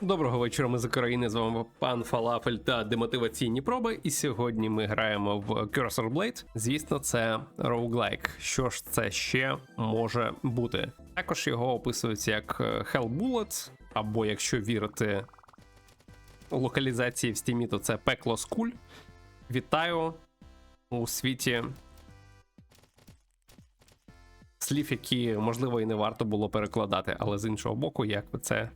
Доброго вечора, ми з України. З вами пан Фалафель та демотиваційні проби. І сьогодні ми граємо в Cursor Blade. Звісно, це роуглайк. Що ж це ще може бути? Також його описують як е, Hell Bullet, або якщо вірити локалізації в стімі, то це пекло скуль. Вітаю у світі слів, які можливо і не варто було перекладати, але з іншого боку, як це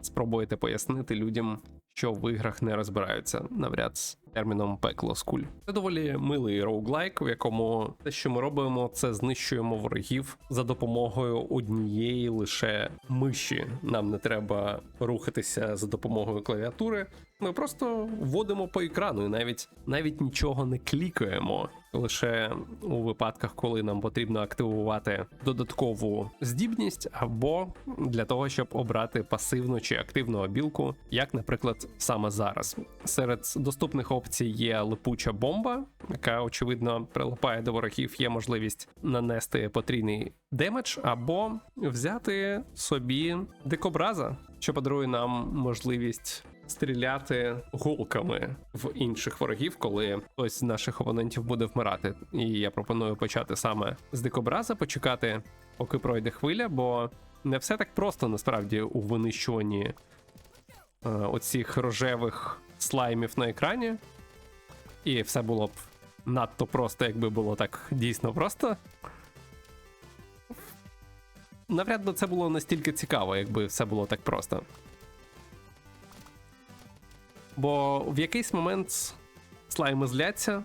спробуєте пояснити людям, що в іграх не розбираються навряд з терміном пекло скуль. Це доволі милий роуглайк, в якому те, що ми робимо, це знищуємо ворогів за допомогою однієї лише миші. Нам не треба рухатися за допомогою клавіатури. Ми просто вводимо по екрану і навіть навіть нічого не клікаємо. Лише у випадках, коли нам потрібно активувати додаткову здібність, або для того, щоб обрати пасивну чи активну обілку, як, наприклад, саме зараз. Серед доступних опцій є липуча бомба, яка очевидно прилипає до ворогів. Є можливість нанести потрійний демедж, або взяти собі дикобраза, що подарує нам можливість стріляти голками в інших ворогів, коли хтось з наших опонентів буде вмирати. І я пропоную почати саме з дикобраза, почекати, поки пройде хвиля, бо не все так просто насправді у винищуванні е, оцих рожевих слаймів на екрані. І все було б надто просто, якби було так дійсно просто. Навряд би це було настільки цікаво, якби все було так просто. Бо в якийсь момент слайми зляться,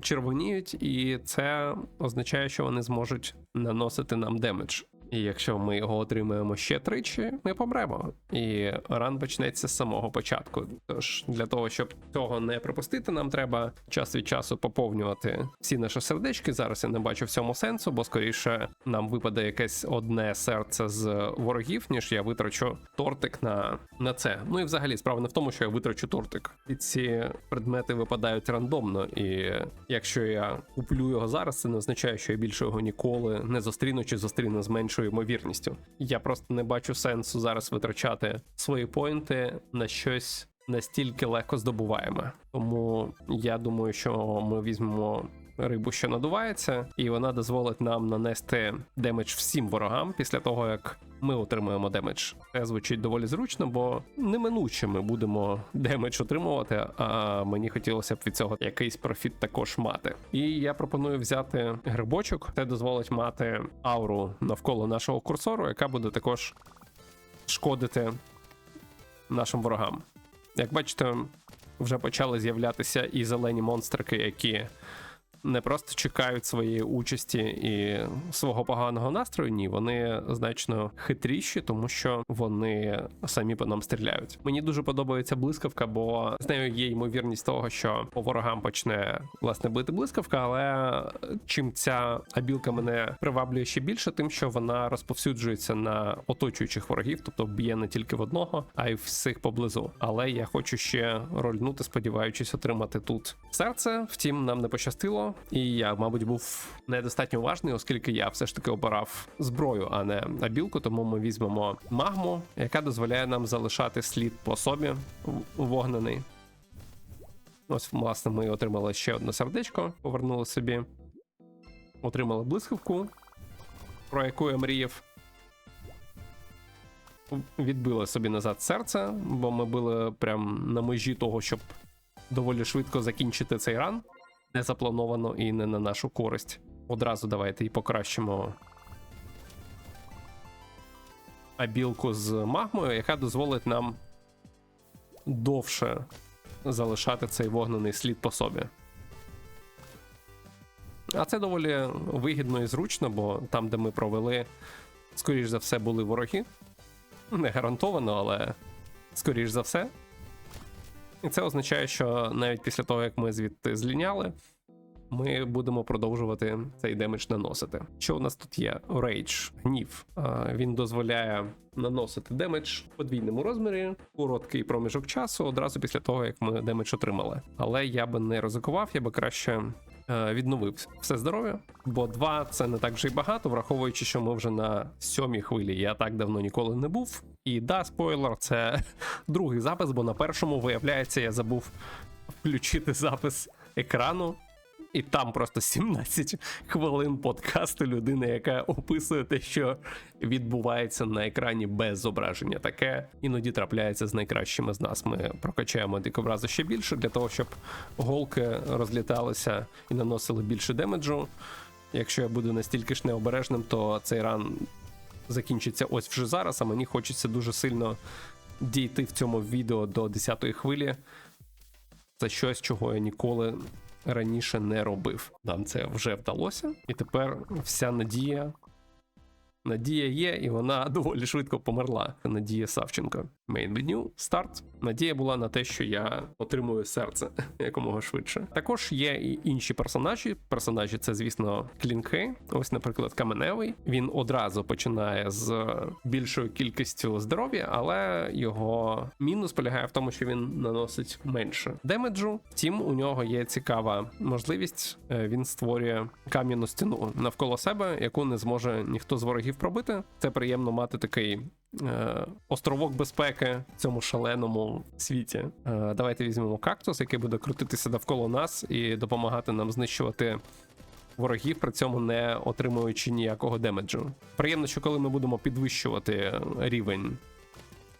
червоніють, і це означає, що вони зможуть наносити нам демедж. І якщо ми його отримаємо ще тричі, ми помремо. І ран почнеться з самого початку. Тож для того, щоб цього не пропустити, нам треба час від часу поповнювати всі наші сердечки. Зараз я не бачу в цьому сенсу, бо скоріше нам випаде якесь одне серце з ворогів, ніж я витрачу тортик на, на це. Ну і взагалі справа не в тому, що я витрачу тортик. І ці предмети випадають рандомно, і якщо я куплю його зараз, це не означає, що я більше його ніколи не зустріну чи зустріну з меншою ймовірністю. Я просто не бачу сенсу зараз витрачати свої поінти на щось настільки легко здобуваємо. Тому я думаю, що ми візьмемо. Рибу, що надувається, і вона дозволить нам нанести демедж всім ворогам після того, як ми отримуємо демедж. Це звучить доволі зручно, бо неминуче ми будемо демедж отримувати. А мені хотілося б від цього якийсь профіт також мати. І я пропоную взяти грибочок. Це дозволить мати ауру навколо нашого курсору, яка буде також шкодити нашим ворогам. Як бачите, вже почали з'являтися і зелені монстрики, які не просто чекають своєї участі і свого поганого настрою. Ні, вони значно хитріші, тому що вони самі по нам стріляють. Мені дуже подобається блискавка, бо з нею є ймовірність того, що по ворогам почне власне бити блискавка. Але чим ця абілка мене приваблює ще більше, тим що вона розповсюджується на оточуючих ворогів, тобто б'є не тільки в одного, а й всіх поблизу. Але я хочу ще рольнути, сподіваючись отримати тут серце. Втім, нам не пощастило. І я, мабуть, був недостатньо уважний, оскільки я все ж таки обирав зброю, а не абілку. Тому ми візьмемо магму, яка дозволяє нам залишати слід по собі вогнений. Ось, власне, ми отримали ще одне сердечко, повернули собі. Отримали блискавку, про яку я мріяв. Відбили собі назад серце, бо ми були прям на межі того, щоб доволі швидко закінчити цей ран не заплановано і не на нашу користь. Одразу давайте і покращимо абілку з магмою, яка дозволить нам довше залишати цей вогнений слід по собі. А це доволі вигідно і зручно, бо там, де ми провели, скоріш за все, були вороги. Не гарантовано, але скоріш за все. І це означає, що навіть після того, як ми звідти зліняли, ми будемо продовжувати цей демедж наносити. Що у нас тут є? Рейдж, гнів. Він дозволяє наносити демедж в подвійному розмірі, короткий проміжок часу, одразу після того, як ми демедж отримали. Але я би не ризикував, я би краще е, відновив все здоров'я. Бо два це не так вже й багато, враховуючи, що ми вже на сьомій хвилі. Я так давно ніколи не був. І да, спойлер, це другий запис, бо на першому, виявляється, я забув включити запис екрану. І там просто 17 хвилин подкасту людини, яка описує те, що відбувається на екрані без зображення. Таке іноді трапляється з найкращими з нас. Ми прокачаємо дикобрази ще більше для того, щоб голки розліталися і наносили більше демеджу. Якщо я буду настільки ж необережним, то цей ран закінчиться ось вже зараз. А мені хочеться дуже сильно дійти в цьому відео до 10-ї хвилі. Це щось, чого я ніколи раніше не робив. Нам це вже вдалося, і тепер вся надія. Надія є, і вона доволі швидко померла. Надія Савченко. Menu, старт. Надія була на те, що я отримую серце якомога швидше. Також є і інші персонажі. Персонажі це, звісно, клінки. Ось, наприклад, каменевий. Він одразу починає з більшою кількістю здоров'я, але його мінус полягає в тому, що він наносить менше демеджу. Втім, у нього є цікава можливість. Е, Він створює кам'яну стіну навколо себе, яку не зможе ніхто з ворогів пробити. Це приємно мати такий е, островок безпеки в цьому шаленому світі. Е, давайте візьмемо кактус, який буде крутитися довкола нас і допомагати нам знищувати. Ворогів при цьому не отримуючи ніякого демеджу. Приємно, що коли ми будемо підвищувати рівень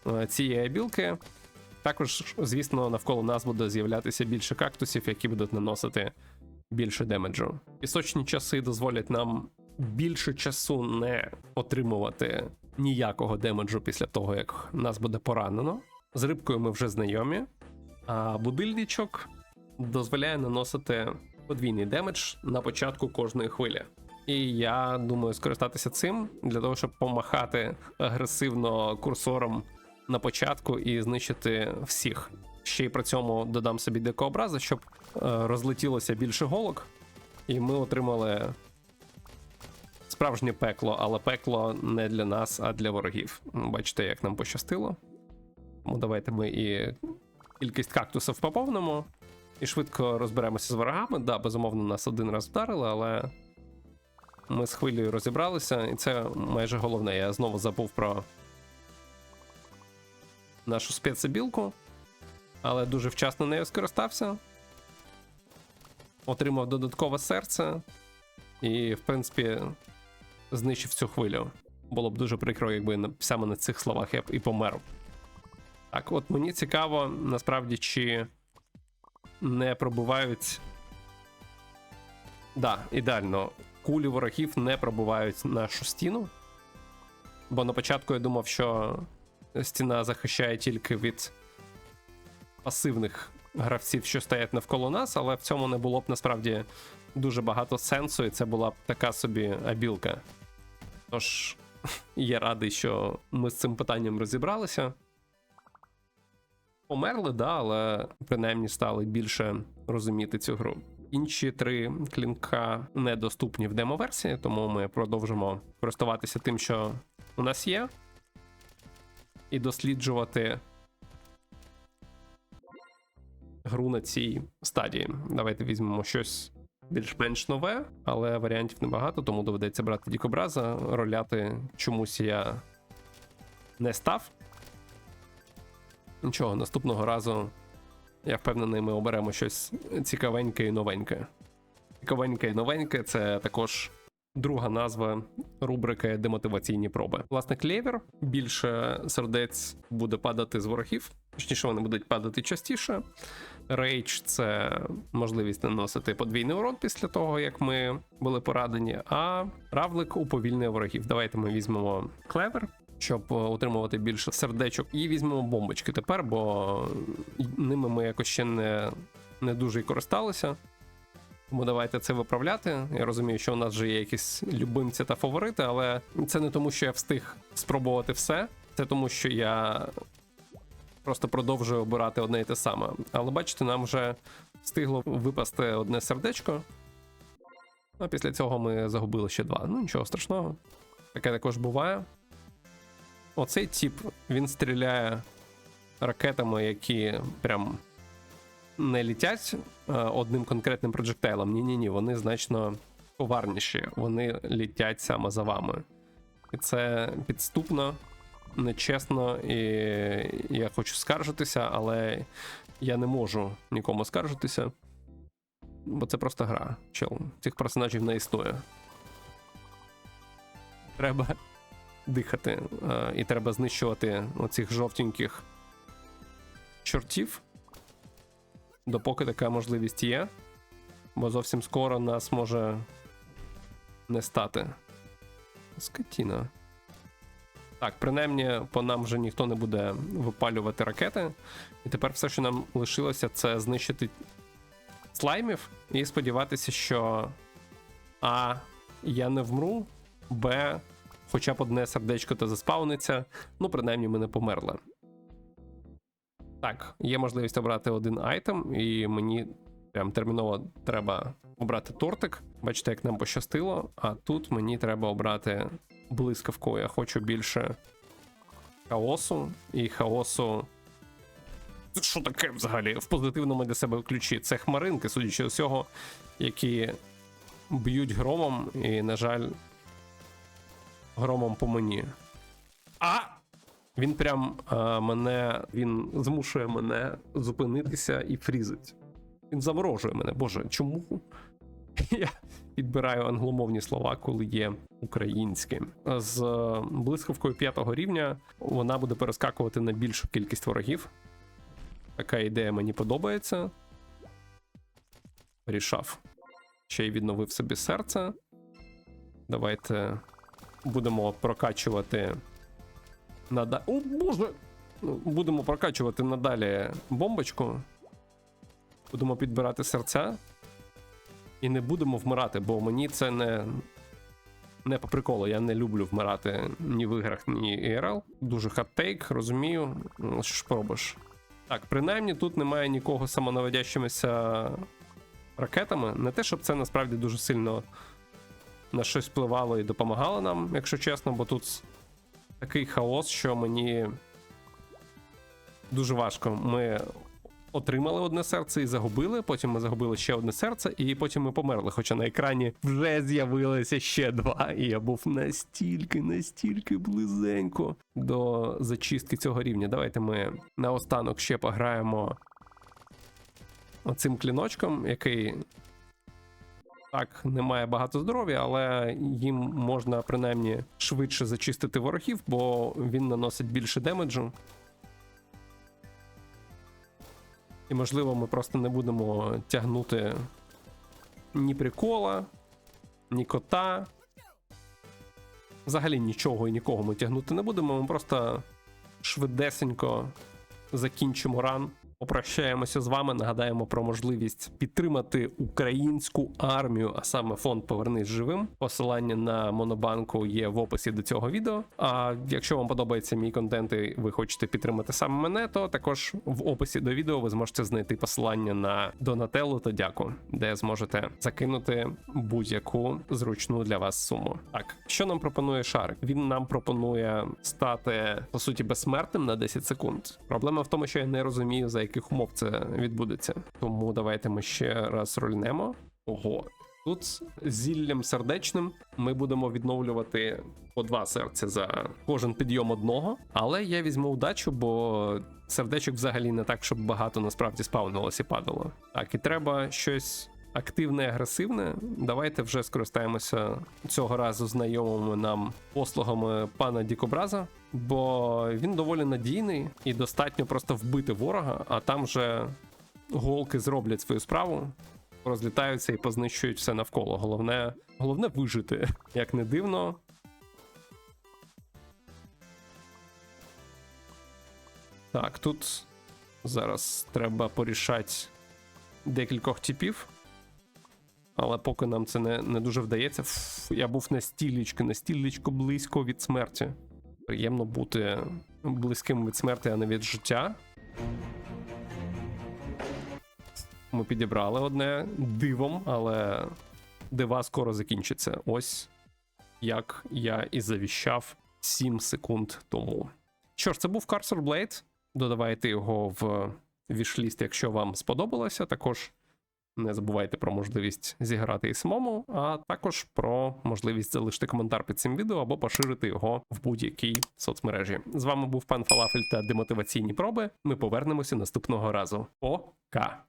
е, цієї білки, також, звісно, навколо нас буде з'являтися більше кактусів, які будуть наносити більше демеджу. Пісочні часи дозволять нам більше часу не отримувати ніякого демеджу після того, як нас буде поранено. З рибкою ми вже знайомі, а будильничок дозволяє наносити подвійний демедж на початку кожної хвилі. І я думаю скористатися цим для того, щоб помахати агресивно курсором на початку і знищити всіх. Ще й при цьому додам собі дикообрази, щоб е, розлетілося більше голок, і ми отримали справжнє пекло, але пекло не для нас, а для ворогів. Бачите, як нам пощастило. Тому давайте ми і кількість кактусів поповнимо. І швидко розберемося з ворогами. Да, безумовно, нас один раз вдарили, але ми з хвилею розібралися, і це майже головне. Я знову забув про нашу спецебілку, але дуже вчасно нею скористався. Отримав додаткове серце, і, в принципі, знищив цю хвилю. Було б дуже прикро, якби саме на цих словах я б і помер. Так, от мені цікаво, насправді, чи не пробувають. Да, ідеально. Кулі ворогів не пробувають нашу стіну. Бо на початку я думав, що стіна захищає тільки від пасивних гравців, що стоять навколо нас, але в цьому не було б насправді дуже багато сенсу, і це була б така собі абілка. Тож, я радий, що ми з цим питанням розібралися. Померли, да, але принаймні стали більше розуміти цю гру. Інші три клінка недоступні в демо-версії, тому ми продовжимо користуватися тим, що у нас є, і досліджувати гру на цій стадії. Давайте візьмемо щось більш-менш нове, але варіантів небагато, тому доведеться брати дікобраза. Роляти чомусь я не став. Нічого, наступного разу я впевнений, ми оберемо щось цікавеньке і новеньке. Цікавеньке і новеньке це також друга назва рубрики демотиваційні проби. Власне, клевер більше сердець буде падати з ворогів, точніше, вони будуть падати частіше. Рейдж це можливість наносити подвійний урон після того, як ми були порадені. А равлик уповільнює ворогів. Давайте ми візьмемо клевер, щоб е, отримувати більше сердечок, і візьмемо бомбочки тепер, бо ними ми якось ще не, не дуже й користалися. Тому давайте це виправляти. Я розумію, що у нас вже є якісь любимці та фаворити, але це не тому, що я встиг спробувати все. Це тому, що я просто продовжую обирати одне і те саме. Але бачите, нам вже встигло випасти одне сердечко. А після цього ми загубили ще два. Ну нічого страшного. Таке також буває. Оцей тип він стріляє ракетами, які прям не літять е, одним конкретним проджектайлом. Ні-ні ні, вони значно коварніші. Вони літять саме за вами. І це підступно, нечесно, і я хочу скаржитися, але я не можу нікому скаржитися. Бо це просто гра. Чел, цих персонажів не існує. Треба дихати. е, І треба знищувати оцих жовтеньких чортів. Допоки така можливість є. Бо зовсім скоро нас може не стати. Скотіна. Так, принаймні, по нам вже ніхто не буде випалювати ракети. І тепер все, що нам лишилося, це знищити слаймів і сподіватися, що А. Я не вмру, Б. Хоча б одне сердечко та заспавниться. Ну, принаймні, ми не померли. Так, є можливість обрати один айтем, і мені прям терміново треба обрати тортик. Бачите, як нам пощастило. А тут мені треба обрати блискавку. Я хочу більше хаосу і хаосу. Що таке взагалі? В позитивному для себе ключі? Це хмаринки, судячи з усього, які б'ють громом, і, на жаль, громом по мені. А! Він прям а, мене. Він змушує мене зупинитися і фрізить. Він заморожує мене. Боже, чому? Я підбираю англомовні слова, коли є українські. З е, блискавкою п'ятого рівня вона буде перескакувати на більшу кількість ворогів. Така ідея мені подобається. Рішав. Ще й відновив собі серце. Давайте будемо прокачувати надалі. О, боже! Ну, Будемо прокачувати надалі бомбочку. Будемо підбирати серця. І не будемо вмирати, бо мені це не. Не по приколу, я не люблю вмирати ні в іграх, ні IRL. Дуже хаттейк, розумію. Ну, Що ж пробиш. Так, принаймні тут немає нікого самонаводящимися ракетами. Не те, щоб це насправді дуже сильно на щось впливало і допомагало нам, якщо чесно, бо тут такий хаос, що мені дуже важко. Ми отримали одне серце і загубили. Потім ми загубили ще одне серце, і потім ми померли. Хоча на екрані вже з'явилося ще два. І я був настільки, настільки близенько до зачистки цього рівня. Давайте ми наостанок ще пограємо оцим кліночком, який. Так, не має багато здоров'я, але їм можна принаймні швидше зачистити ворогів, бо він наносить більше демеджу. І, можливо, ми просто не будемо тягнути ні прикола, ні кота. Взагалі нічого і нікого ми тягнути не будемо. Ми просто швидесенько закінчимо ран. Попрощаємося з вами. Нагадаємо про можливість підтримати українську армію, а саме фонд Повернись живим. Посилання на монобанку є в описі до цього відео. А якщо вам подобається мій контент і ви хочете підтримати саме мене, то також в описі до відео ви зможете знайти посилання на Донателло та дяку, де зможете закинути будь-яку зручну для вас суму. Так, що нам пропонує шарик? Він нам пропонує стати по суті безсмертним на 10 секунд. Проблема в тому, що я не розумію, за яких умов це відбудеться. Тому давайте ми ще раз рольнемо. Ого. Тут з зіллям сердечним ми будемо відновлювати по два серця за кожен підйом одного. Але я візьму удачу, бо сердечок взагалі не так, щоб багато насправді спавнилось і падало. Так, і треба щось активне, агресивне. Давайте вже скористаємося цього разу знайомими нам послугами пана Дікобраза, бо він доволі надійний і достатньо просто вбити ворога, а там вже голки зроблять свою справу. Розлітаються і познищують все навколо. Головне, головне вижити. Як не дивно. Так, тут зараз треба порішати декількох типів. Але поки нам це не, не дуже вдається. Фу, я був на стілечки, на стілечко близько від смерті. Приємно бути близьким від смерті, а не від життя. Ми підібрали одне дивом, але дива скоро закінчиться. Ось як я і завіщав 7 секунд тому. Що ж, це був Cursor Blade. Додавайте його в вішліст, якщо вам сподобалося. Також не забувайте про можливість зіграти і самому, а також про можливість залишити коментар під цим відео або поширити його в будь-якій соцмережі. З вами був пан Фалафель та демотиваційні проби. Ми повернемося наступного разу. Пока!